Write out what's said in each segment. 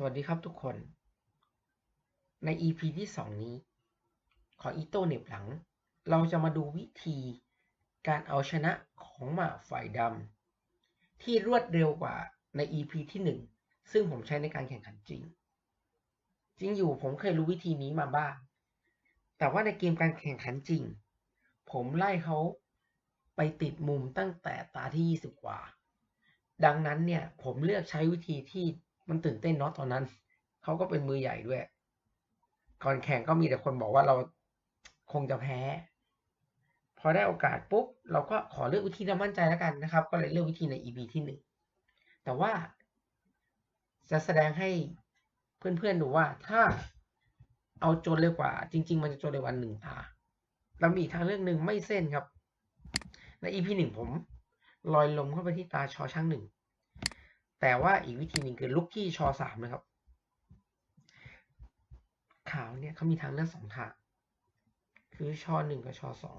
สวัสดีครับทุกคน ใน EP ที่ 2 นี้ ของอีโต้เหน็บหลัง เราจะมาดูวิธีการเอาชนะของหมาฝ่ายดำที่รวดเร็วกว่าใน EP ที่ 1 ซึ่งผมใช้ในการแข่งขันจริง จริงอยู่ผมเคยรู้วิธีนี้มาบ้าง แต่ว่าในเกมการแข่งขันจริง ผมไล่เขาไปติดมุมตั้งแต่ตาที่ 20 กว่า ดังนั้นเนี่ยผมเลือกใช้วิธีที่ มันตื่นเต้นเนาะตอนนั้น เขาก็เป็นมือใหญ่ด้วยก่อนแข่งก็มีแต่คนบอกว่าเราคงจะแพ้ พอได้โอกาสปุ๊บ เราก็ขอเลือกวิธีที่มั่นใจแล้วกันนะครับ ก็เลยเลือกวิธีใน EP ที่หนึ่งแต่ว่าจะแสดงให้เพื่อนๆดูว่าถ้าเอาจนเร็วกว่า จริง ๆ มันจะจนเร็วกว่าหนึ่งตาแล้วมีทางเลือกหนึ่งไม่เส้นครับ ใน EP หนึ่งผม ลอยลมเข้าไปที่ตาชอช่างหนึ่ง แต่ว่าอีกวิธีหนึ่งคือลุกที่ชอสามนะครับขาวเนี่ยเขามีทางเลือกสองทาง คือชอหนึ่งกับชอสอง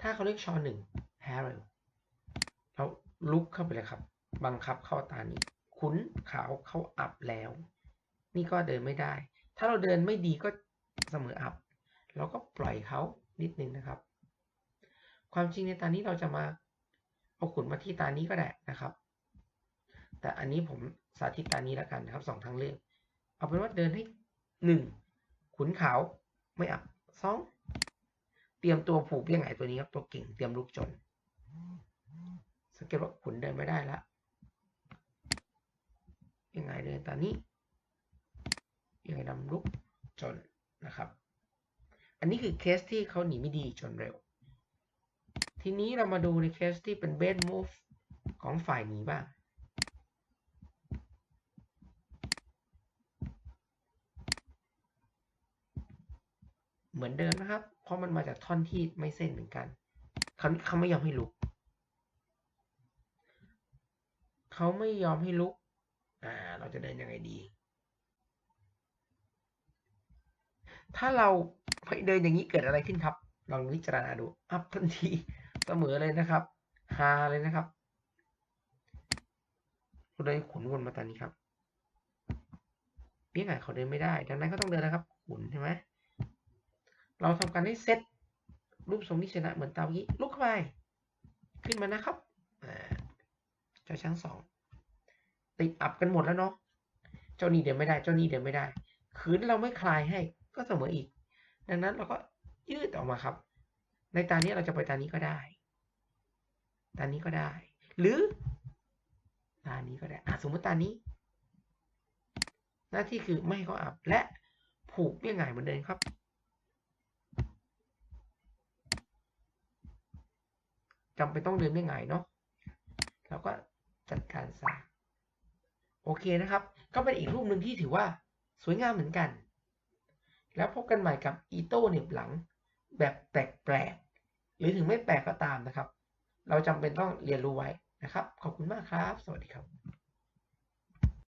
ถ้าเขาเลือกชอหนึ่งแพ้เร็วแล้วลุกเข้าไปเลยครับ บังคับเข้าตานี้ขุนขาวเขาอับแล้ว นี่ก็เดินไม่ได้ ถ้าเราเดินไม่ดีก็เสมออับ เราก็ปล่อยเขานิดนึงนะครับ ความจริงในตานี้เราจะมาเอาขุนมาที่ตานี้ก็ได้นะครับ แต่อันนี้ผมสาธิตตานี้แล้วกันนะครับสองทางเลือกเอาเป็นว่าเดินให้หนึ่งขุนขาวไม่อับสองเตรียมตัวผูกเบี้ยงไหตัวนี้ครับ ตัวเก่งเตรียมลุกจน สังเกตว่าขุนเดินไม่ได้แล้วยังไงเดินตานี้ยังไงนำลุกจนนะครับ อันนี้คือเคสที่เขาหนีไม่ดีจนเร็ว ทีนี้เรามาดูในเคสที่เป็นเบสมูฟของฝ่ายหนีบ้าง เหมือนเดิมนะครับ เพราะมันมาจากท่อนที่ไม่เส้นเหมือนกันเขาเขาไม่ยอมให้ลุก เขาไม่ยอมให้ลุก อ่า เราจะเดินยังไงดี ถ้าเราไปเดินอย่างนี้เกิดอะไรขึ้นครับ ลองพิจารณาดู อัพทันทีเสมอเลยนะครับ ฮาเลยนะครับเราเดินขุนวนมาตอนนี้ครับเบี้ยงไงเขาเดินไม่ได้ ดังนั้นก็ต้องเดินนะครับ ขุนใช่ไหม เราทำการให้เซตรูปทรงที่ชนะเหมือนตาเมื่อกี้ลุกเข้าไปขึ้นมานะครับเจ้าช้างสองติดอับกันหมดแล้วเนาะเจ้านี่เดินไม่ได้เจ้านี่เดินไม่ได้คืนเราไม่คลายให้ก็เสมออีก ดังนั้นเราก็ยืดออกมาครับ ในตานี้เราจะไปตานี้ก็ได้ ตานี้ก็ได้ หรือตานี้ก็ได้อะสมมติตานี้ หน้าที่คือไม่ให้เขาอับและผูกเบี้ยงไงเหมือนเดิมครับ จำเป็นต้องเดินไม่ไงเนาะเราก็จัดการซะโอเคนะครับ ก็เป็นอีกรูปหนึ่งที่ถือว่าสวยงามเหมือนกัน แล้วพบกันใหม่กับอีโต้เหน็บหลังแบบแปลกๆหรือถึงไม่แปลกก็ตามนะครับ เราจำเป็นต้องเรียนรู้ไว้นะครับ ขอบคุณมากครับ สวัสดีครับ